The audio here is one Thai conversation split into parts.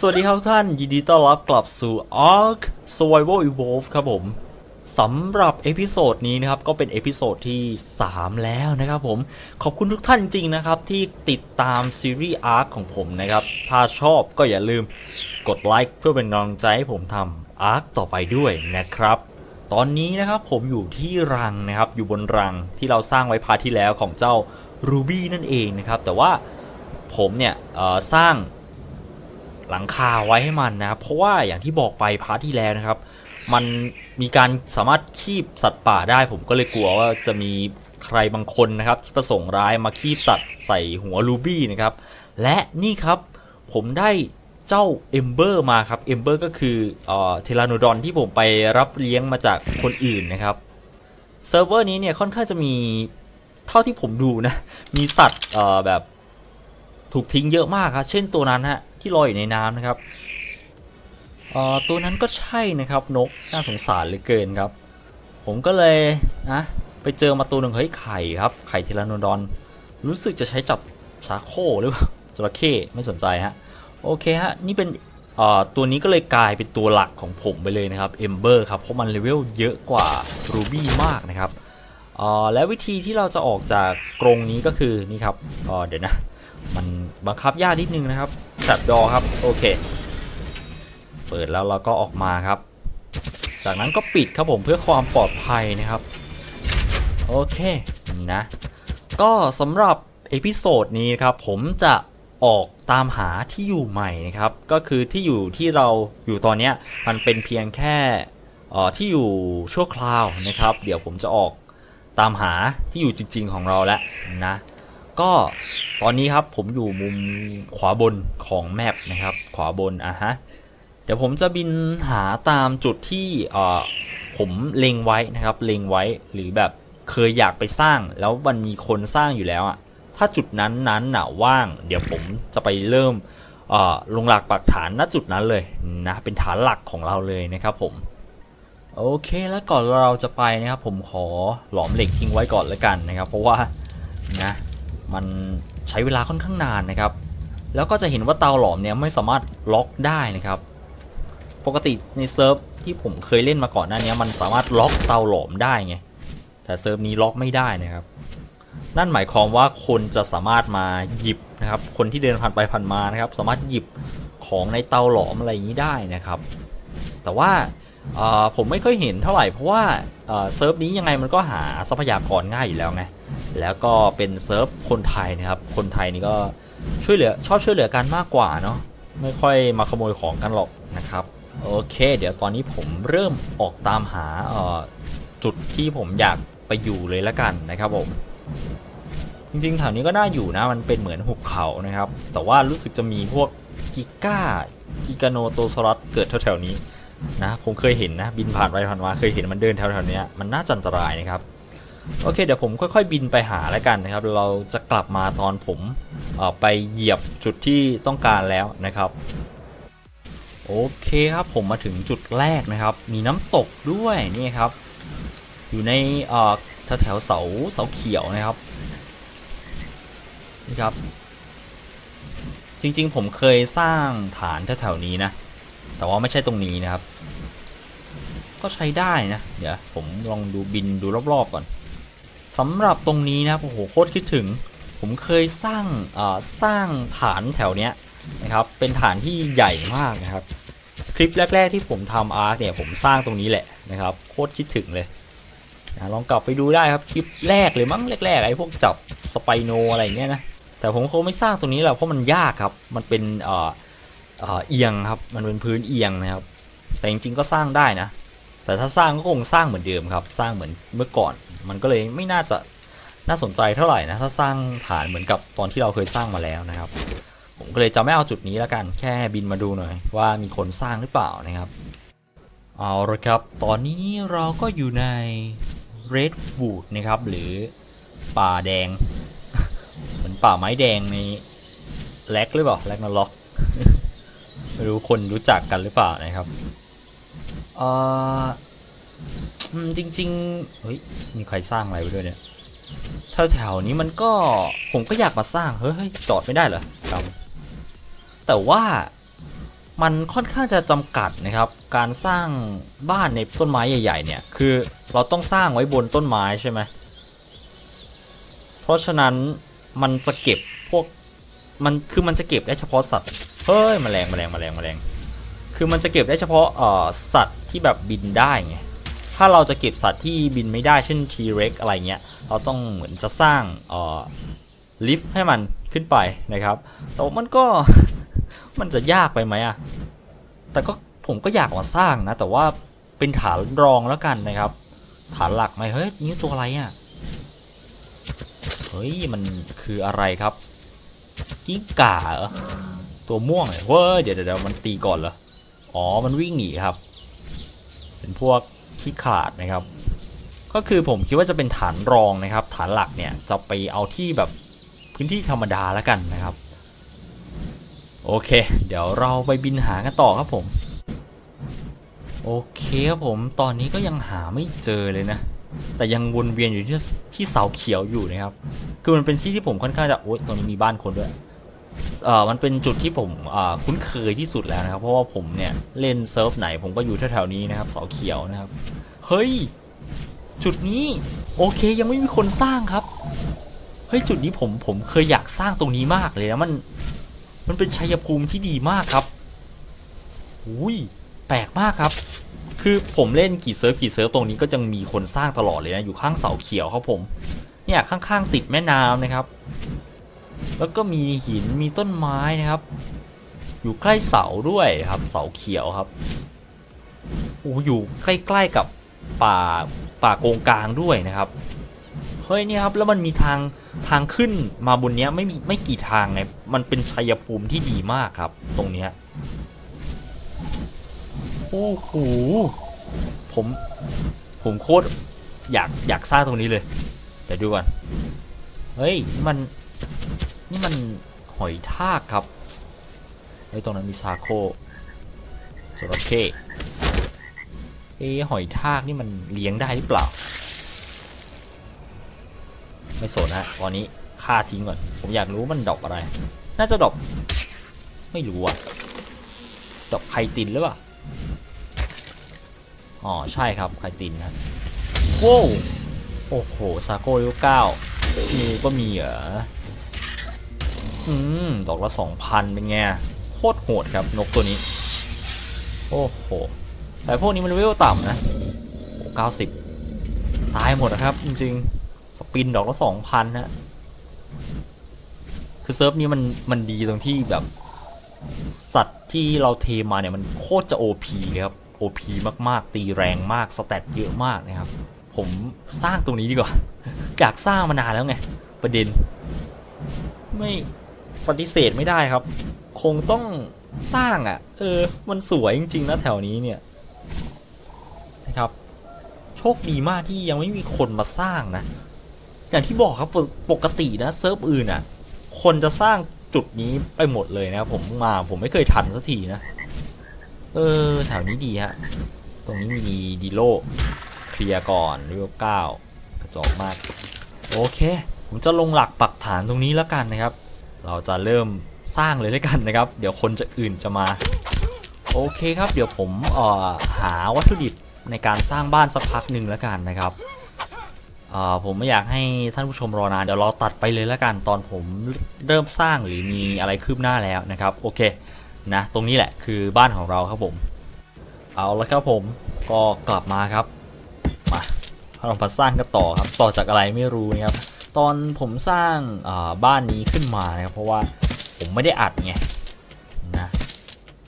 สวัสดีครับท่าน ยินดีต้อนรับกลับสู่ Ark Survival Evolve ครับผมสำหรับเอพิโซดนี้นะครับ ก็เป็นเอพิโซดที่ 3 แล้วนะครับผม ขอบคุณทุกท่านจริงนะครับ ที่ติดตามซีรีส์ Ark ของผมนะครับ ถ้าชอบก็อย่าลืมกดไลค์เพื่อเป็นกำลังใจให้ผมทำ Ark ต่อไปด้วยนะครับ ตอนนี้นะครับผมอยู่ที่รังนะครับ อยู่บนรังที่เราสร้างไว้พาร์ทที่แล้วของเจ้า Ruby นั่นเองนะครับ แต่ว่าผมเนี่ยสร้าง หลังคาไว้ให้มันนะครับเพราะว่าอย่างที่บอกไปพาร์ทที่แล้วนะครับ มันมีการสามารถคีบสัตว์ป่าได้ ผมก็เลยกลัวว่าจะมีใครบางคนนะครับที่ประสงค์ร้ายมาคีบสัตว์ใส่หัวลูบี้นะครับ และนี่ครับผมได้เจ้าเอมเบอร์มาครับเอมเบอร์ก็คือเอ่อทลานดอนที่ผมไปรับเลี้ยงมาจากคนอื่นนะครับเซิร์ฟเวอร์นี้เนี่ยค่อนข้างจะมีเท่าที่ผมดูนะ มีสัตว์เอ่อแบบ ถูกทิ้งเยอะมากครับเช่นตัวนั้นฮะที่ลอยอยู่ในน้ำนะครับตัวนั้นก็ใช่นะครับนกน่าสงสารเหลือเกินครับ ผมก็เลยนะไปเจอมาตัวหนึ่งเฮ้ยไข่ครับไข่เทลานดอน รู้สึกจะใช้จับชาโคหรือเปล่าจระเข้ไม่สนใจฮะโอเคฮะนี่เป็นตัวนี้ก็เลยกลายเป็นตัวหลักของผมไปเลยนะครับเอมเบอร์ครับเพราะมันเลเวลเยอะกว่ารูบี้มากนะครับและวิธีที่เราจะออกจากกรงนี้ก็คือนี่ครับเดี๋ยวนะ มันบังคับยากนิดนึงนะครับแทรปดอครับโอเค เปิดแล้วเราก็ออกมาครับ จากนั้นก็ปิดครับผมเพื่อความปลอดภัยนะครับ โอเคนะ ก็สำหรับเอพิโซดนี้ครับผมจะออกตามหาที่อยู่ใหม่นะครับ ก็คือที่อยู่ที่เราอยู่ตอนนี้มันเป็นเพียงแค่ที่อยู่ชั่วคราวนะครับ เดี๋ยวผมจะออกตามหาที่อยู่จริง ๆ ของเราแล้วนะ ก็ตอนนี้ครับผมอยู่มุมขวาบนของแมปนะครับ ขวาบนอะฮะเดี๋ยวผมจะบินหาตามจุดที่เอ่อผมเล็งไว้นะครับ เล็งไว้หรือแบบเคยอยากไปสร้าง แล้วมันมีคนสร้างอยู่แล้วอะถ้าจุดนั้นนั้นน่ะว่าง เดี๋ยวผมจะไปเริ่มเอ่อลงหลักปักฐานณจุดนั้นเลยนะเป็นฐานหลักของเราเลยนะครับผมโอเคแล้วก่อนเราจะไปนะครับ ผมขอหลอมเหล็กทิ้งไว้ก่อนแล้วกันนะครับ เพราะว่านะ มันใช้เวลาค่อนข้างนานนะครับ แล้วก็จะเห็นว่าเตาหลอมเนี่ยไม่สามารถล็อกได้นะครับ ปกติในเซิร์ฟที่ผมเคยเล่นมาก่อนหน้านี้มันสามารถล็อกเตาหลอมได้ไง แต่เซิร์ฟนี้ล็อกไม่ได้นะครับ นั่นหมายความว่าคนจะสามารถมาหยิบนะครับ คนที่เดินผ่านไปผ่านมานะครับ สามารถหยิบของในเตาหลอมอะไรอย่างนี้ได้นะครับ แต่ว่าผมไม่ค่อยเห็นเท่าไหร่เพราะว่าเซิร์ฟนี้ยังไงมันก็หาทรัพยากรง่ายอยู่แล้วไง แล้วก็เป็นเซิร์ฟคนไทยนะครับ คนไทยนี่ก็ช่วยเหลือชอบช่วยเหลือกันมากกว่าเนาะไม่ค่อยมาขโมยของกันหรอกนะครับโอเค เดี๋ยวตอนนี้ผมเริ่มออกตามหาจุดที่ผมอยากไปอยู่เลยละกันนะครับผมจริงๆแถวนี้ก็น่าอยู่นะมันเป็นเหมือนหุบเขานะครับ แต่ว่ารู้สึกจะมีพวกกิก้ากิกาโนโตซอรัสเกิดแถวๆนี้นะผมเคยเห็นนะบินผ่านไปผ่านมาเคยเห็นมันเดินแถวๆนี้มันน่าจันตรายนะครับ โอเคเดี๋ยวผมค่อยๆบินไปหาแล้วกันนะครับ เราจะกลับมาตอนผมไปเหยียบจุดที่ต้องการแล้วนะครับโอเคครับผมมาถึงจุดแรกนะครับ มีน้ำตกด้วยนี่ครับ อยู่ในเอ่อแถวๆเสาเสาเขียวนะครับนี่ครับ จริงๆผมเคยสร้างฐานแถวๆนี้นะ แต่ว่าไม่ใช่ตรงนี้นะครับ ก็ใช้ได้นะ เดี๋ยวผมลองดูบินดูรอบๆก่อน สำหรับตรงนี้นะครับโอ้โหโคตรคิดถึง ผมเคยสร้างสร้างฐานแถวเนี้ยนะครับเป็นฐานที่ใหญ่มากนะครับ คลิปแรก ๆ ที่ผมทำอาร์ตเนี่ยผมสร้างตรงนี้แหละนะครับโคตรคิดถึงเลยนะลองกลับไปดูได้ครับคลิปแรกเลยมั้งแรกๆไอ้พวกจับสไปโนอะไรเงี้ยนะแต่ผมคงไม่สร้างตรงนี้แหละเพราะมันยากครับมันเป็นเอ่อเอียงครับมันเป็นพื้นเอียงนะครับ แต่จริงๆก็สร้างได้นะ แต่ถ้าสร้างก็คงสร้างเหมือนเดิมครับ สร้างเหมือนเมื่อก่อน มันก็เลยไม่น่าจะน่าสนใจเท่าไหร่นะ ถ้าสร้างฐานเหมือนกับตอนที่เราเคยสร้างมาแล้วนะครับ ผมก็เลยจะไม่เอาจุดนี้แล้วกัน แค่บินมาดูหน่อย ว่ามีคนสร้างหรือเปล่านะครับ เอาละครับ ตอนนี้เราก็อยู่ใน Redwood นะครับ หรือป่าแดง เหมือนป่าไม้แดงในแลกหรือเปล่าแลกนล็อกไม่รู้คนรู้จักกันหรือเปล่านะครับ เออจริงๆเฮ้ยมีใครสร้างอะไรไว้ด้วยเนี่ยแถวๆนี้มันก็ผมก็อยากมาสร้างเฮ้ยเฮ้ยจอดไม่ได้เหรอครับแต่ว่ามันค่อนข้างจะจำกัดนะครับ การสร้างบ้านในต้นไม้ใหญ่ ๆ เนี่ย คือเราต้องสร้างไว้บนต้นไม้ใช่ไหมเพราะฉะนั้นมันจะเก็บพวกมันคือมันจะเก็บได้เฉพาะสัตว์เฮ้ยแมลงแมลงแมลงแมลง คือมันจะเก็บได้เฉพาะสัตว์ที่แบบบินได้ไงถ้าเราจะเก็บสัตว์ที่บินไม่ได้เช่น T-Rex อะไรเงี้ย เราต้องเหมือนจะสร้างลิฟต์ให้มันขึ้นไปนะครับ แต่ว่ามันก็ มันจะยากไปไหมอะแต่ก็ผมก็อยากมาสร้างนะ แต่ว่าเป็นฐานรองแล้วกันนะครับ ฐานหลักไหมเฮ้ยนี่ตัวอะไรอะเฮ้ยมันคืออะไรครับ กิ้งก่าเหรอตัวม่วงเลยเว้ยเดี๋ยวเดี๋ยวมันตีก่อนเหรอ อ๋อ มันวิ่งหนีครับ เป็นพวกขี้ขาดนะครับ ก็คือผมคิดว่าจะเป็นฐานรองนะครับ ฐานหลักเนี่ยจะไปเอาที่แบบพื้นที่ธรรมดาแล้วกันนะครับ โอเค เดี๋ยวเราไปบินหากันต่อครับผม โอเคครับผม ตอนนี้ก็ยังหาไม่เจอเลยนะ แต่ยังวนเวียนอยู่ที่ที่เสาเขียวอยู่นะครับ คือมันเป็นที่ที่ผมค่อนข้างจะโอ๊ยตรงนี้มีบ้านคนด้วย เออมันเป็นจุดที่ผมคุ้นเคยที่สุดแล้วนะครับ เพราะว่าผมเนี่ยเล่นเซิร์ฟไหนผมก็อยู่แถวๆนี้นะครับเสาเขียวนะครับ เฮ้ย จุดนี้โอเคยังไม่มีคนสร้างครับ เฮ้ยจุดนี้ผมผมเคยอยากสร้างตรงนี้มากเลยนะมัน มันเป็นชัยภูมิที่ดีมากครับอุ้ยแปลกมากครับ คือผมเล่นกี่เซิร์ฟกี่เซิร์ฟตรงนี้ก็จะมีคนสร้างตลอดเลยนะอยู่ข้างเสาเขียวครับผม เนี่ยข้างๆติดแม่น้ำนะครับ แล้วก็มีหินมีต้นไม้นะครับ อยู่ใกล้เสาด้วยครับเสาเขียวครับโอ้อยู่ใกล้ๆกับป่าป่าโกงกลางด้วยนะครับเฮ้ยเนี่ยครับแล้วมันมีทางทางขึ้นมาบนเนี้ยไม่มีไม่กี่ทางไงมันเป็นชัยภูมิที่ดีมากครับ ตรงเนี้ยโอ้โหผมผมโคตรอยากอยากสร้างตรงนี้เลยเดี๋ยวดูก่อนเฮ้ยมัน นี่มันหอยทากครับไอ้ตรงนั้นมีซาโคจระเข้เอ้หอยทากนี่มันเลี้ยงได้หรือเปล่า ไม่สนฮะตอนนี้ฆ่าทิ้งก่อน ผมอยากรู้มันดอกอะไร น่าจะดอก ไม่รู้อะดอกไคตินหรือเปล่า อ๋อ ใช่ครับ ไคตินครับโว้วโอ้โห ซาโกเลเวลเก้างูก็มีเหรอ อืมดอกละสองพันเป็นไงโคตรโหดครับนกตัวนี้ โอ้โห แต่พวกนี้มันเวลต่ำนะเก้าสิบตายหมดนะครับ จริงๆ สปินดอกละสองพันนะคือเซิร์ฟนี้มันมันดีตรงที่แบบ สัตว์ที่เราเทมาเนี่ยมันโคตรจะ OP เลยครับ OP มากๆ ตีแรงมาก สแตทเยอะมากนะครับ ผมสร้างตรงนี้ดีกว่า อยากสร้างมานานแล้วไง ประเด็น ไม่ ปฏิเสธไม่ได้ครับ คงต้องสร้างอะ่ะ เออ มันสวยจริงๆนะแถวนี้เนี่ยนะครับโชคดีมากที่ยังไม่มีคนมาสร้างนะ อย่างที่บอกครับปกปกตินะเซิร์ฟอื่นอะ คนจะสร้างจุดนี้ไปหมดเลยนะครับผมมาผมไม่เคยทันสักทีนะ เออแถวนี้ดีฮะตรงนี้มีดีโลเคลียร์ก่อนเรียกเก้ากระจอกมาก โอเค ผมจะลงหลักปักฐานตรงนี้แล้วกันนะครับ เราจะเริ่มสร้างเลยแล้วยกันนะครับ เดี๋ยวคนจะอื่นจะมา โอเคครับเดี๋ยวผมออหาวัตถุดิบในการสร้างบ้านสักพักหนึ่งแล้วกันนะครับออผมไม่อยากให้ท่านผู้ชมรอนานเดี๋ยวเราตัดไปเลยแล้วกันตอนผมเริ่มสร้างหรือมีอะไรคืบหน้าแล้วนะครับโอเคนะตรงนี้แหละคือบ้านของเราครับผม เอาละครับผมก็กลับมาครับมาเรามาสร้างกันต่อครับต่อจากอะไรไม่รู้นะครับ ตอนผมสร้างบ้านนี้ขึ้นมานะครับเพราะว่าผมไม่ได้อัดไงนะ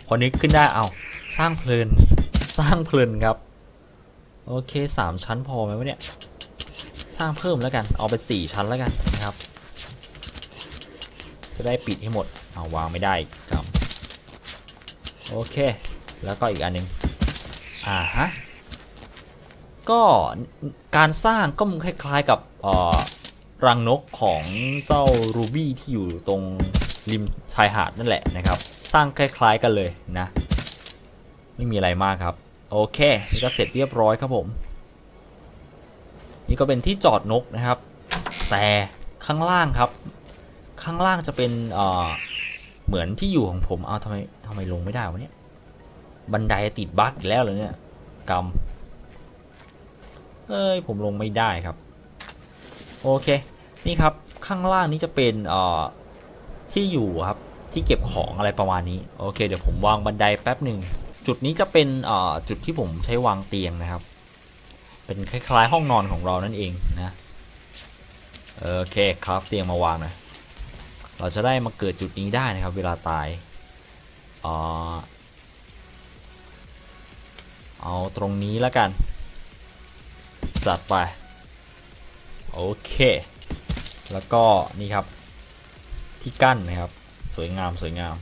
พอนึกขึ้นได้เอาสร้างเพลินสร้างเพลินครับ โอเคสามชั้นพอไหมวะเนี่ยสร้างเพิ่มแล้วกันเอาไปสี่ชั้นแล้วกันนะครับ จะได้ปิดให้หมดเอาวางไม่ได้ครับโอเค แล้วก็อีกอันหนึงอ่าฮะก็การสร้างก็คล้ายๆกับเอ่อ รังนกของเจ้ารูบี้ที่อยู่ตรงริมชายหาดนั่นแหละนะครับ สร้างคล้ายๆกันเลยนะ ไม่มีอะไรมากครับ โอเค นี่ก็เสร็จเรียบร้อยครับผม นี่ก็เป็นที่จอดนกนะครับ แต่ข้างล่างครับ ข้างล่างจะเป็นเอ่อเหมือนที่อยู่ของผม เอาทำไมทำไมลงไม่ได้วะเนี่ย บันไดติดบั๊กอีกแล้วเหรอเนี่ยกำเอ้ยผมลงไม่ได้ครับ โอเค นี่ครับข้างล่างนี้จะเป็นเอ่อที่อยู่ครับที่เก็บของอะไรประมาณนี้ โอเค เดี๋ยวผมวางบันไดแป๊บหนึ่งจุดนี้จะเป็นเอ่อจุดที่ผมใช้วางเตียงนะครับ เป็นคล้ายๆ ห้องนอนของเรานั่นเองนะโอเคคราฟเตียงมาวางน่อยเราจะได้มาเกิดจุดนี้ได้นะครับ เวลาตายอ่อเอาตรงนี้แล้วกัน จัดไป โอเค แล้วก็นี่ครับที่กั้นนะครับ สวยงามสวยงาม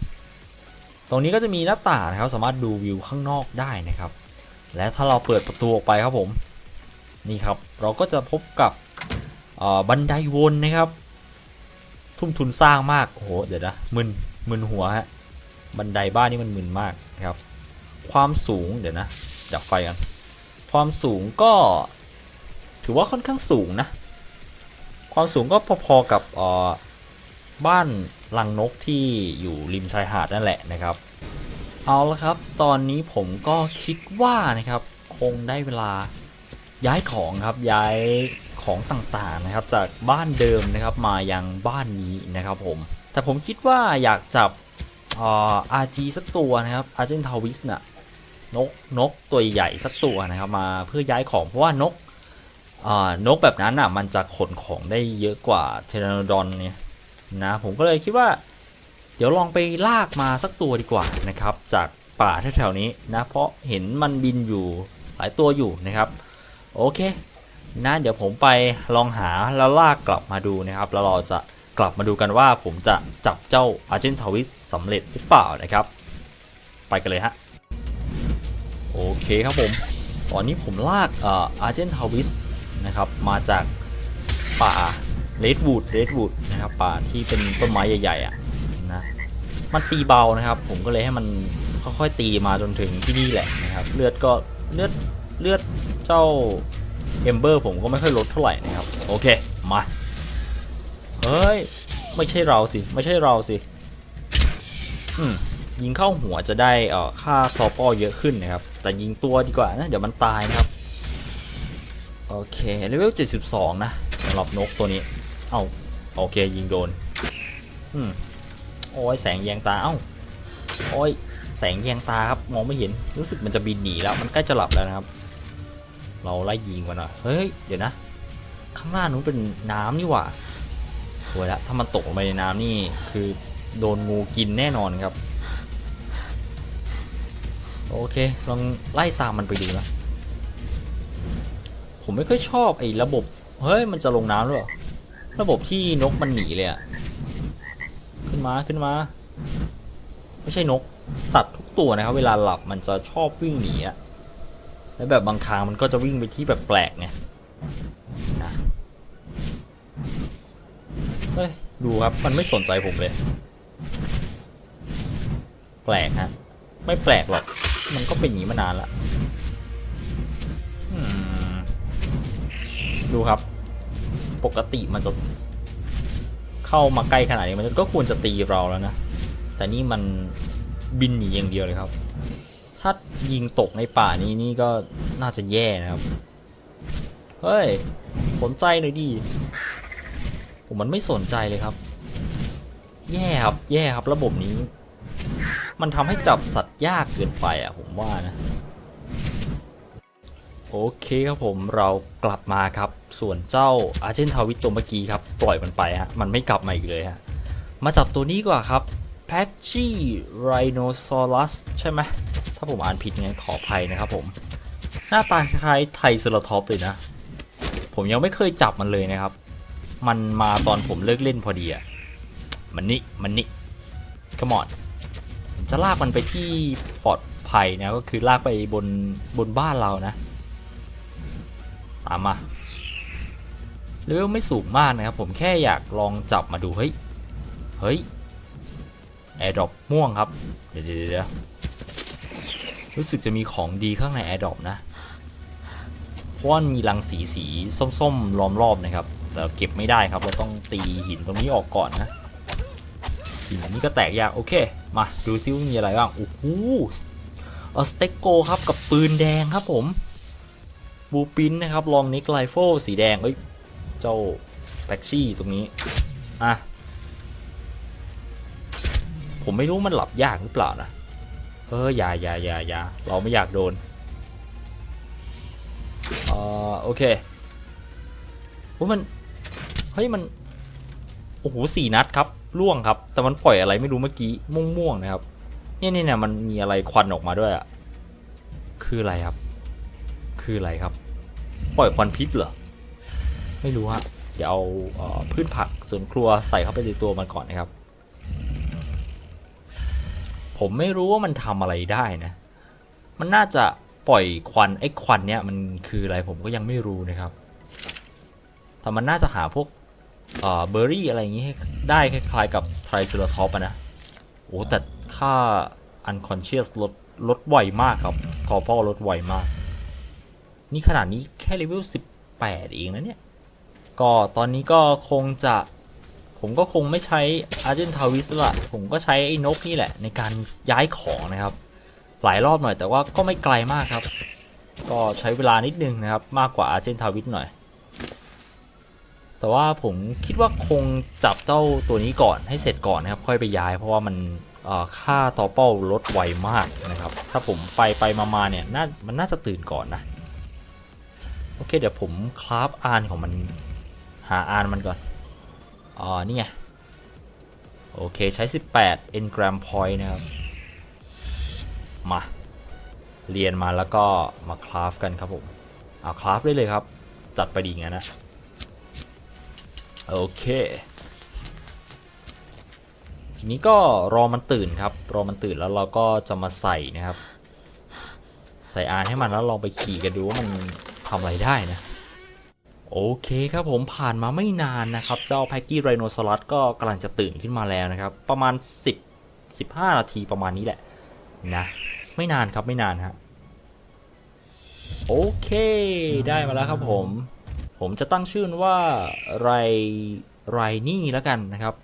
ตรงนี้ก็จะมีหน้าต่างนะครับ สามารถดูวิวข้างนอกได้นะครับ และถ้าเราเปิดประตูออกไปครับผมนี่ครับ เราก็จะพบกับบันไดวนนะครับ ทุ่มทุนสร้างมากโอ้โหเดี๋ยวนะมึนมึนหัวฮะบันไดบ้านนี่มันมึนมากนะครับ ความสูงเดี๋ยวนะดับไฟกันความสูงก็ถือว่าค่อนข้างสูงนะ ความสูงก็พอๆกับบ้านลังนกที่อยู่ริมชายหาดนั่นแหละนะครับ เอาละครับ ตอนนี้ผมก็คิดว่านะครับ คงได้เวลาย้ายของครับย้ายของต่างๆนะครับ จากบ้านเดิมนะครับมายังบ้านนี้นะครับผม แต่ผมคิดว่าอยากจับเอ่อ RG สักตัวนะครับ Argent t a w i s น่ะนกนกตัวใหญ่สักตัวนะครับมาเพื่อย้ายของเพราะว่านก นกแบบนั้นอะมันจะขนของได้เยอะกว่าเทรานดอนเนี่ยนะผมก็เลยคิดว่า เดี๋ยวลองไปลากมาสักตัวดีกว่านะครับ จากป่าแถวๆนี้นะ เพราะเห็นมันบินอยู่หลายตัวอยู่นะครับ โอเคนะเดี๋ยวผมไปลองหาแล้วลากกลับมาดูนะครับ แล้วเราจะกลับมาดูกันว่าผมจะจับเจ้าอาเจนทาวิสสำเร็จหรือเปล่านะครับ ไปกันเลยฮะโอเคครับผม ตอนนี้ผมลากอาเจนทาวิส นะครับมาจากป่าเรดวูดเรดวูดนะครับป่าที่เป็นต้นไม้ใหญ่ๆอะนะมันตีเบานะครับ ผมก็เลยให้มันค่อยๆตีมาจนถึงที่นี่แหละนะครับ เลือดก็เลือดเลือดเจ้าเอมเบอร์ผมก็ไม่ค่อยลดเท่าไหร่นะครับ โอเคมาเฮ้ยไม่ใช่เราสิ ไม่ใช่เราสิอืมยิงเข้าหัวจะได้เอ่อค่าทอปอเยอะขึ้นนะครับ แต่ยิงตัวดีกว่านะ เดี๋ยวมันตายนะครับ โอเคเลเวล 72 นะสำหรับนกตัวนี้ เอ้าโอเคยิงโดน อืมโอ้ยแสงแยงตา เอ้าโอ้ยแสงแยงตาครับมองไม่เห็นรู้สึกมันจะบินหนีแล้วมันใกล้จะหลับแล้วนะครับ เราไล่ยิงมันหน่อยเฮ้ยเดี๋ยวนะ ข้างหน้านู้นเป็นน้ำนี่หว่าสวยละถ้ามันตกลงไปในน้ำนี่คือโดนงูกินแน่นอนครับ โอเคลองไล่ตามมันไปดูนะ ผมไม่ค่อยชอบไอ้ระบบ เฮ้ย มันจะลงน้ำหรือเปล่าระบบที่นกมันหนีเลยอะขึ้นมาขึ้นมา ไม่ใช่นก สัตว์ทุกตัวนะครับ เวลาหลับมันจะชอบวิ่งหนีอะแล้วแบบบางครั้งมันก็จะวิ่งไปที่แบบแปลกไงนะเฮ้ย ดูครับ มันไม่สนใจผมเลย แปลกฮะ ไม่แปลกหรอก มันก็เป็นอย่างนี้มานานละ ดูครับ ปกติมันจะเข้ามาใกล้ขนาดนี้มันก็ควรจะตีเราแล้วนะ แต่นี่มันบินหนีอย่างเดียวเลยครับ ถ้ายิงตกในป่านี้นี่ก็น่าจะแย่นะครับ เฮ้ย สนใจหน่อยดิผมมันไม่สนใจเลยครับ แย่ครับ แย่ครับระบบนี้ มันทำให้จับสัตว์ยากเกินไปอะผมว่านะ โอเคครับผมเรากลับมาครับ ส่วนเจ้าอาเจนทาวิตตัวเมื่อกี้ครับ ปล่อยมันไปฮะ มันไม่กลับมาอีกเลยฮะ มาจับตัวนี้กว่าครับ p a t c h y Rhinoceros ใช่ไหมถ้าผมอ่านผิดงั้นขออภัยนะครับผม หน้าตาคล้ายไทเซอร์ท็อปเลยนะ ผมยังไม่เคยจับมันเลยนะครับ มันมาตอนผมเลิกเล่นพอดีอะมันนี่มันนี่ come on จะลากมันไปที่ปลอดภัยนะก็คือลากไปบนบนบ้านเรานะ ตามมาเลเวลไม่สูงมากนะครับ ผมแค่อยากลองจับมาดูเฮ้ยเฮ้ยแอร์ดรอปม่วงครับเดี๋ยวเดี๋ยวเดี๋ยวรู้สึกจะมีของดีข้างในแอร์ดรอปนะเพราะมีรังสีสีส้มๆล้อมรอบนะครับ แต่เก็บไม่ได้ครับ เราต้องตีหินตรงนี้ออกก่อนนะ หินนี้ก็แตกยาก โอเค มาดูซิว่ามีอะไรบ้าง โอ้โหออสเต็กโกครับกับปืนแดงครับผม บูปินนะครับ ลองนิกไลโฟสีแดง เอ้ย เจ้าแบ็กชี่ตรงนี้ อะ ผมไม่รู้มันหลับยากหรือเปล่านะ เอออย่าอย่าอย่าอย่าเราไม่อยากโดนเออโอเคว่ามัน เฮ้ย มัน โอ้โหสี่นัดครับล่วงครับ แต่มันปล่อยอะไรไม่รู้เมื่อกี้ ม่วงๆนะครับนี่ยเนี่ยเนี่ยมันมีอะไรควันออกมาด้วยอะคืออะไรครับ คืออะไรครับ ปล่อยควันพิษเหรอ ไม่รู้ฮะเดี๋ยวเอาพืชผักสวนครัวใส่เข้าไปในตัวมันก่อนนะครับ ผมไม่รู้ว่ามันทำอะไรได้นะ มันน่าจะปล่อยควันไอ้ควันเนี่ยมันคืออะไรผมก็ยังไม่รู้นะครับแต่มันน่าจะหาพวกเบอร์รี่อะไรอย่างงี้ได้คล้ายๆกับไทรเซราทอปนะ โอ้แต่ค่า unconscious ลดลดไวมากครับทอพอลดไวมาก นี่ขนาดนี้แค่เลเวล18 เองนะเนี่ย ก็ตอนนี้ก็คงจะ ผมก็คงไม่ใช้อาร์เจนทาวิสละ ผมก็ใช้ไอ้นกนี่แหละ ในการย้ายของนะครับ หลายรอบหน่อยแต่ว่าก็ไม่ไกลมากครับ ก็ใช้เวลานิดนึงนะครับ มากกว่าอาร์เจนทาวิสหน่อย แต่ว่าผมคิดว่าคงจับเจ้าตัวนี้ก่อนให้เสร็จก่อนนะครับ ค่อยไปย้ายเพราะว่ามันค่าต่อเป้าลดไวมากนะครับ ถ้าผมไปไปมามาเนี่ยน่ามันน่าจะตื่นก่อนนะ โอเค เดี๋ยวผมคราฟอ่านของมัน หาอ่านมันก่อน อ๋อ นี่ไง โอเค ใช้ 18 engram point นะครับ มา เรียนมาแล้วก็มาคราฟกันครับผม เอาคราฟได้เลยครับ จัดไปดีงั้นนะ โอเค ทีนี้ก็รอมันตื่นครับ รอมันตื่นแล้วเราก็จะมาใส่นะครับ ใส่อานให้มันแล้วลองไปขี่กันดูว่ามัน ทำอะไรได้นะโอเคครับผมผ่านมาไม่นานนะครับ เจ้าแพ็กกี้ไรโนซอรัสก็กำลังจะตื่นขึ้นมาแล้วนะครับ ประมาณ 10 15 นาทีประมาณนี้แหละนะ ไม่นานครับไม่นานฮะโอเคได้มาแล้วครับผม ผมจะตั้งชื่อว่าไรไรนี่แล้วกันนะครับ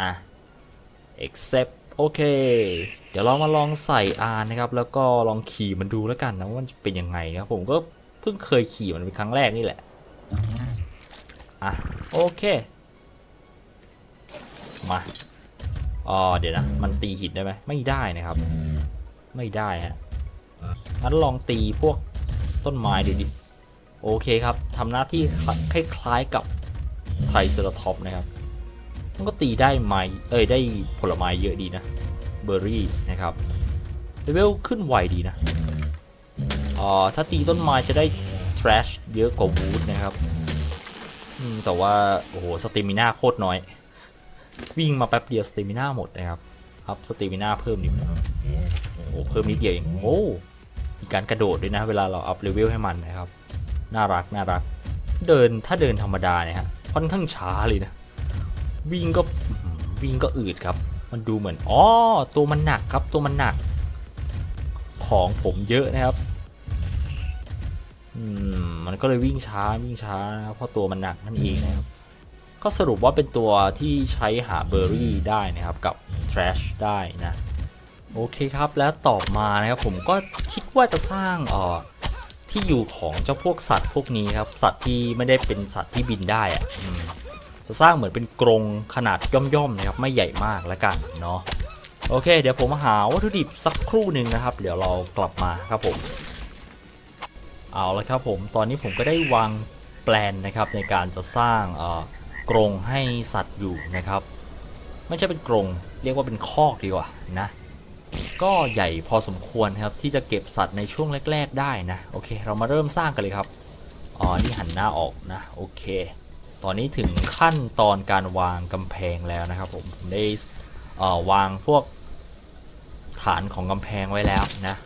อะ accept โอเค เดี๋ยวเรามาลองใส่ R นะครับ แล้วก็ลองขี่มันดูแล้วกันนะว่ามันจะเป็นยังไงนะครับผมก็ พิ่งเคยขี่มันเป็นครั้งแรกนี่แหละ อะ โอเค มาอ๋อเดี๋ยวนะ มันตีหินได้ไหมไม่ได้นะครับ ไม่ได้ฮะงั้นลองตีพวกต้นไม้ดูดิ โอเคครับทำหน้าที่คล้ายๆกับไทเซราทอปนะครับ มันก็ตีได้ไม้เอ้ยได้ผลไม้เยอะดีนะ เบอร์รี่นะครับเลเวลขึ้นไวดีนะ อ๋อถ้าตีต้นไม้จะได้ trash เยอะกว่าวูดนะครับแต่ว่า โอ้โห สเตมิน่าโคตรน้อย วิ่งมาแป๊บเดียวสเตมิน่าหมดนะครับอัพสเตมิน่าเพิ่มนิดน่อยโอ้โหเพิ่มนิดเดียวเอง โอ้มีการกระโดดด้วยนะ เวลาเราอัพเลเวลให้มันนะครับ น่ารักน่ารัก เดินถ้าเดินธรรมดาเนี่ยฮะ ค่อนข้างช้าเลยนะ วิ่งก็วิ่งก็อืดครับ มันดูเหมือน อ๋อ ตัวมันหนักครับ ตัวมันหนัก ของผมเยอะนะครับ มมันก็เลยวิ่งช้าวิ่งช้านะครับเพราะตัวมันหนักนั่นเองนะครับ ก็สรุปว่าเป็นตัวที่ใช้หาเบอร์รี่ได้นะครับกับ trash ได้นะ โอเคครับแล้วต่อมานะครับผมก็คิดว่าจะสร้างเอ่อที่อยู่ของเจ้าพวกสัตว์พวกนี้ครับ สัตว์ที่ไม่ได้เป็นสัตว์ที่บินได้อะอืมจะสร้างเหมือนเป็นกรงขนาดย่อมๆนะครับ ไม่ใหญ่มากแล้วกันเนาะโอเค เดี๋ยวผมหาวัตถุดิบสักครู่หนึ่งนะครับ เดี๋ยวเรากลับมาครับผม เอาละครับผมตอนนี้ผมก็ได้วางแปลนนะครับในการจะสร้างกรงให้สัตว์อยู่นะครับ ไม่ใช่เป็นกรงเรียกว่าเป็นคอกดีกว่านะก็ใหญ่พอสมควรครับที่จะเก็บสัตว์ในช่วงแรก ๆ ได้นะโอเค เรามาเริ่มสร้างกันเลยครับอ๋อนี่หันหน้าออกนะโอเค ตอนนี้ถึงขั้นตอนการวางกำแพงแล้วนะครับผมผมได้วางพวกฐานของกำแพงไว้แล้วนะ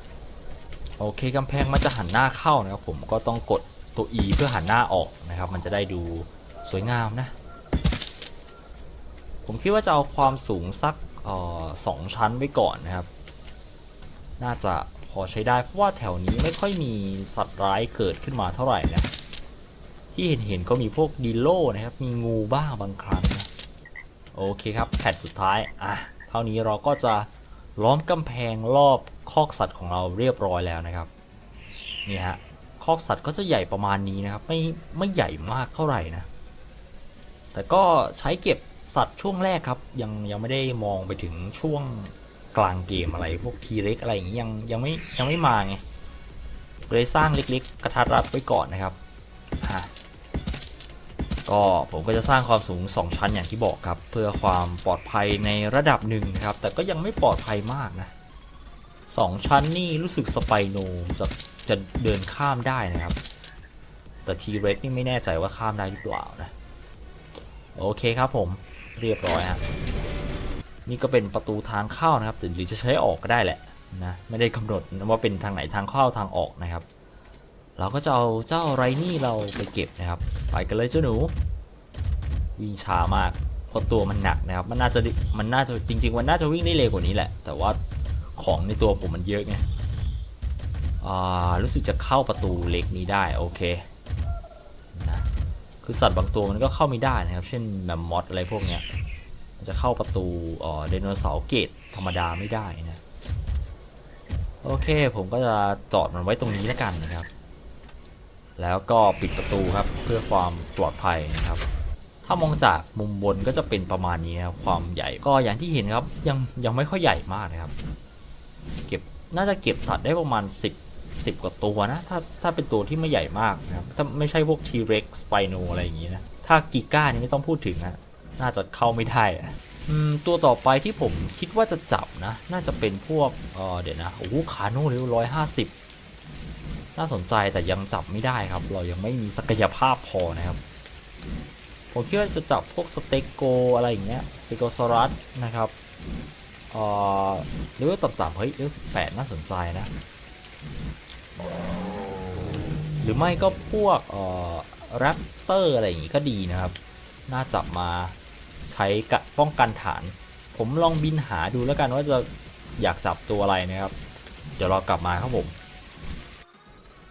โอเคกำแพงมันจะหันหน้าเข้านะครับผมก็ต้องกดตัว E เพื่อหันหน้าออกนะครับ มันจะได้ดูสวยงามนะ ผมคิดว่าจะเอาความสูงสักออสองชั้นไว้ก่อนนะครับ น่าจะพอใช้ได้เพราะว่าแถวนี้ไม่ค่อยมีสัตว์ร้ายเกิดขึ้นมาเท่าไหร่นะ ที่เห็นเห็นๆก็มีพวกดีโลนะครับ มีงูบ้างบางครั้งนะโอเคครับแผ่นสุดท้าย อะ เท่านี้เราก็จะล้อมกำแพงรอบ คอกสัตว์ของเราเรียบร้อยแล้วนะครับนี่ฮะคอกสัตว์ก็จะใหญ่ประมาณนี้นะครับไม่ไม่ใหญ่มากเท่าไหร่นะแต่ก็ใช้เก็บสัตว์ช่วงแรกครับ ยังยังไม่ได้มองไปถึงช่วงกลางเกมอะไรพวกทีเล็กอะไรอย่างงี้ยังยังไม่ยังไม่มาไงเลยสร้างเล็กๆ กระทัดรัดไว้ก่อนนะครับก็ผมก็จะสร้างความสูง 2 ชั้นอย่างที่บอกครับ เพื่อความปลอดภัยในระดับหนึ่งนะครับ แต่ก็ยังไม่ปลอดภัยมากนะ สองชั้นนี่รู้สึกสไปโนจะจะเดินข้ามได้นะครับ แต่ทีเร็กนี่ไม่แน่ใจว่าข้ามได้หรือเปล่านะ โอเคครับผมเรียบร้อยฮะนี่ก็เป็นประตูทางเข้านะครับหรือจะใช้ออกก็ได้แหละนะไม่ได้กำหนดว่าเป็นทางไหนทางเข้าทางออกนะครับ เราก็จะเอาเจ้าไรนี่เราไปเก็บนะครับ ไปกันเลยเจ้าหนู วิ่งช้ามากเพราะตัวมันหนักนะครับ มันน่าจะมันน่าจะจริง ๆ มันน่าจะวิ่งได้เร็วกว่านี้แหละ แต่ว่า ของในตัวผมมันเยอะไงอ่ารู้สึกจะเข้าประตูเล็กนี้ได้โอเคนะคือสัตว์บางตัวมันก็เข้าไม่ได้นะครับ เช่นแมมมอสอะไรพวกเนี้ยมันจะเข้าประตูอ่อไดโนเสาร์เกตธรรมดาไม่ได้นะโอเคผมก็จะจอดมันไว้ตรงนี้แล้วกันนะครับ แล้วก็ปิดประตูครับเพื่อความปลอดภัยนะครับ ถ้ามองจากมุมบนก็จะเป็นประมาณนี้นะครับความใหญ่ก็อย่างที่เห็นครับยังยังไม่ค่อยใหญ่มากนะครับ น่าจะเก็บสัตว์ได้ประมาณ 10 10 กว่าตัวนะ ถ้าถ้าเป็นตัวที่ไม่ใหญ่มากนะครับ ถ้าไม่ใช่พวก T-Rex Spino อะไรอย่างงี้นะ ถ้ากิก้านี่ไม่ต้องพูดถึงนะน่าจะเข้าไม่ได้ตัวต่อไปที่ผมคิดว่าจะจับนะ น่าจะเป็นพวกเออเดี๋ยวนะโอ้โหคาโน่เร็วร้อยห้าสิบน่าสนใจแต่ยังจับไม่ได้ครับ เรายังไม่มีศักยภาพพอนะครับ ผมคิดว่าจะจับพวกสเต็กโกอะไรอย่างเงี้ยสเต็กโกซอรัสนะครับ เอ่อเลเวลต่ำๆเฮ้ยเลเวลสิบแปดน่าสนใจนะ หรือไม่ก็พวกเอ่อแรปเตอร์อะไรอย่างงี้ก็ดีนะครับ น่าจับมาใช้กะป้องกันฐาน ผมลองบินหาดูแล้วกันว่าจะอยากจับตัวอะไรนะครับ เดี๋ยวเรากลับมาครับผม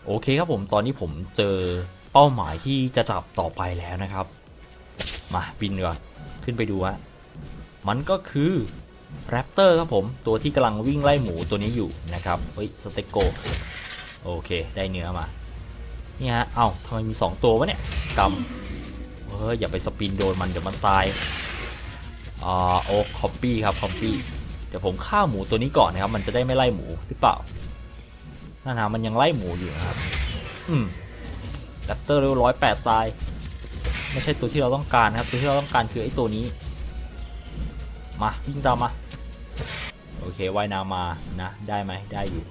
โอเคครับผมตอนนี้ผมเจอเป้าหมายที่จะจับต่อไปแล้วนะครับ มาบินก่อน ขึ้นไปดูฮะมันก็คือ แรปเตอร์ครับผมตัวที่กำลังวิ่งไล่หมูตัวนี้อยู่นะครับเฮ้ยสเต็กโกโอเคได้เนื้อมานี่ฮะเอ้าทำไมมี 2 ตัววะเนี่ยกำเฮ้ยอย่าไปสปินโดนมันเดี๋ยวมันตายอ่าโอ้คอปปี้ครับคอปปี้เดี๋ยวผมฆ่าหมูตัวนี้ก่อนนะครับ มันจะได้ไม่ไล่หมูหรือเปล่านั่นนะมันยังไล่หมูอยู่นะครับ อืมแรปเตอร์เร็วร้อยแปดตาย ไม่ใช่ตัวที่เราต้องการนะครับ ตัวที่เราต้องการคือไอ้ตัวนี้ มาวิ่งตามมา โอเคว่ายน้ำมานะได้ไหมได้อยู่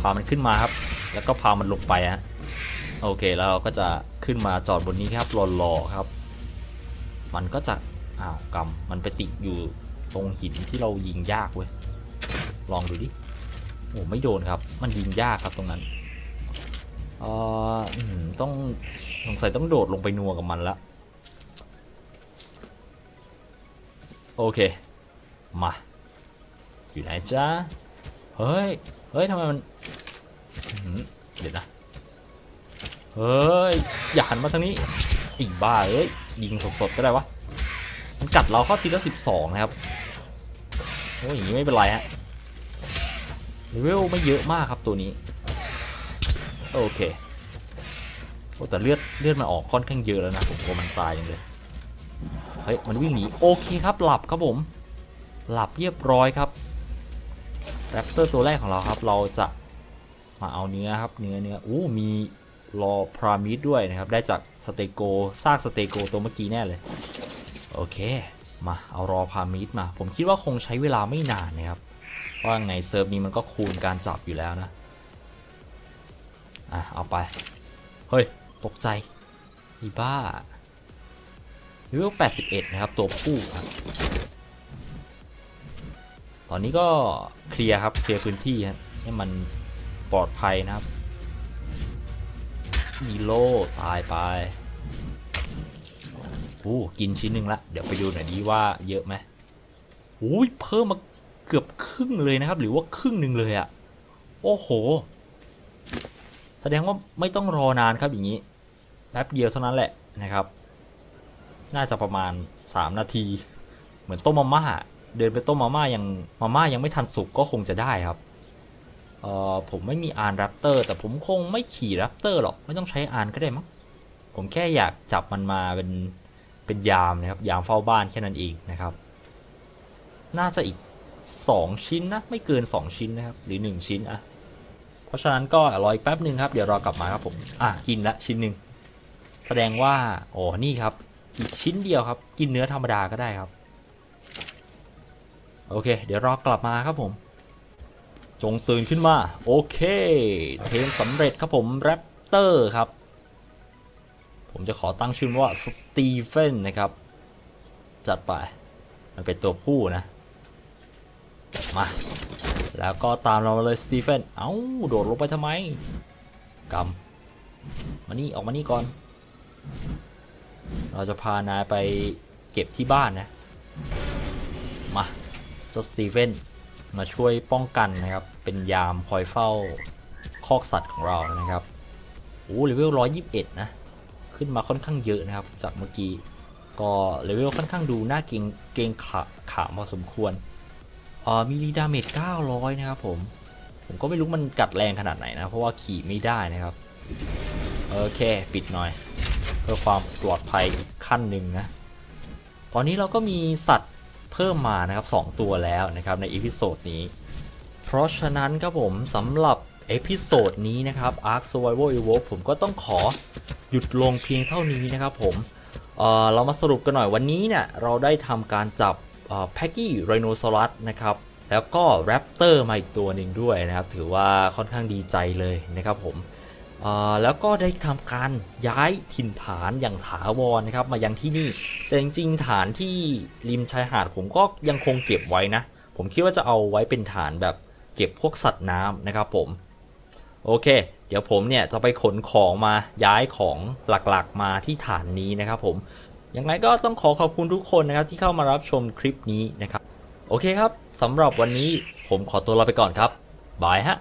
พามันขึ้นมาครับ แล้วก็พามันลงไปฮะโอเคแล้วเราก็จะขึ้นมาจอดบนนี้ครับรอๆครับ มันก็จะอ้าวกำมันไปติดอยู่ตรงหินที่เรายิงยากเว้ยลองดูดิโอ้ไม่โดนครับ มันยิงยากครับตรงนั้นเออต้องสงสัยต้องโดดลงไปนัวกับมันละ โอเค มา อยู่ไหนจ้าเฮ้ย เฮ้ยทำไมมันเดี๋ยวนะ เฮ้ย อย่าหันมาทางนี้อีกบ้าเอ้ย ยิงสดๆ ก็ได้วะ มันกัดเราเข้าทีละสิบสองนะครับ โอ้ยอย่างนี้ไม่เป็นไรฮะเลเวลไม่เยอะมากครับตัวนี้ โอเค โอ้แต่เลือดเลือดมันออกค่อนข้างเยอะแล้วนะผมกลัวมันตายอย่างเลย เฮ้ยมันวิ่งหนีโอเคครับหลับครับผม หลับเรียบร้อยครับแรปเตอร์ตัวแรกของเราครับ เราจะมาเอาเนื้อครับ เนื้อเนื้ออู้มีรอพรามิดด้วยนะครับ ได้จากสเตโกซากสเตโกตัวเมื่อกี้แน่เลย โอเค มาเอารอพรามิดมา ผมคิดว่าคงใช้เวลาไม่นานนะครับ เพราะยังไงเซิร์ฟนี้มันก็คูณการจับอยู่แล้วนะ อะ เอาไป เฮ้ย ตกใจอีบ้า เลเวล81 นะครับ ตัวผู้ครับ ตอนนี้ก็เคลียร์ครับ เคลียร์พื้นที่ฮะให้มันปลอดภัยนะครับยีโร่ตายไปอู้กินชิ้นหนึ่งละ เดี๋ยวไปดูหน่อยดีว่าเยอะไหมอุ้ยเพิ่มมาเกือบครึ่งเลยนะครับ หรือว่าครึ่งหนึ่งเลยอะ่ะ โอ้โห แสดงว่าไม่ต้องรอนานครับอย่างนี้ แป๊บเดียวเท่านั้นแหละนะครับ น่าจะประมาณ 3 นาที เหมือนต้มมาม่า เดินไปต้มมาม่ายังมาม่ายังไม่ทันสุกก็คงจะได้ครับเออผมไม่มีอานแรปเตอร์ แต่ผมคงไม่ขี่แรปเตอร์หรอกไม่ต้องใช้อานก็ได้มั้งผมแค่อยากจับมันมาเป็นเป็นยามนะครับยามเฝ้าบ้านแค่นั้นเองนะครับ น่าจะอีก 2 ชิ้นนะไม่เกิน 2 ชิ้นนะครับหรือ 1 ชิ้นอะเพราะฉะนั้นก็รออีกแป๊บหนึ่งครับเดี๋ยวรอกลับมาครับผมอะกินละชิ้นหนึ่งแสดงว่าโอ้นี่ครับ อีกชิ้นเดียวครับ กินเนื้อธรรมดาก็ได้ครับ โอเค เดี๋ยวรอกลับมาครับผม จงตื่นขึ้นมา โอเค เทมสำเร็จครับผมแรปเตอร์ครับ ผมจะขอตั้งชื่อว่าสตีเฟนนะครับ จัดไป มันเป็นตัวผู้นะ มา แล้วก็ตามเรามาเลยสตีเฟน เอ้า โดดลงไปทำไมกำมานี่ ออกมานี่ก่อน เราจะพานายไปเก็บที่บ้านนะ มาเจ้าสตีเฟนมาช่วยป้องกันนะครับ เป็นยามคอยเฝ้าคอกสัตว์ของเรานะครับโอ้เลเวล121นะ ขึ้นมาค่อนข้างเยอะนะครับ จากเมื่อกี้ ก็เลเวลค่อนข้างดูน่าเกงเกงขาขาพอสมควรเอ่อมีรีดาเมจ900 นะครับผม ผมก็ไม่รู้มันกัดแรงขนาดไหนนะ เพราะว่าขี่ไม่ได้นะครับ โอเค ปิดหน่อย พื่อความปลอดภัยอีกขั้นหนึ่งนะตอนนี้เราก็มีสัตว์เพิ่มมานะครับ2ตัวแล้วนะครับในอีพิโซดนี้ เพราะฉะนั้นครับผมสำหรับเอพิโซดนี้นะครับ Ark Survival Evolved ผมก็ต้องขอหยุดลงเพียงเท่านี้นะครับผมเเรามาสรุปกันหน่อยวันนี้เนี่ยเราได้ทำการจับแพ็กกี้ไรโนซอรัสนะครับแล้วก็แรปเตอร์มาอีกตัวหนึ่งด้วยนะครับ ถือว่าค่อนข้างดีใจเลยนะครับผม แล้วก็ได้ทำการย้ายถิ่นฐานอย่างถาวรนะครับมายังที่นี่ แต่จริงๆฐานที่ริมชายหาดผมก็ยังคงเก็บไว้นะ ผมคิดว่าจะเอาไว้เป็นฐานแบบเก็บพวกสัตว์น้ำนะครับผม โอเค เดี๋ยวผมเนี่ยจะไปขนของมาย้ายของหลักๆมาที่ฐานนี้นะครับผม ยังไงก็ต้องขอขอบคุณทุกคนนะครับที่เข้ามารับชมคลิปนี้นะครับ โอเคครับสำหรับวันนี้ผมขอตัวลาไปก่อนครับบายฮะ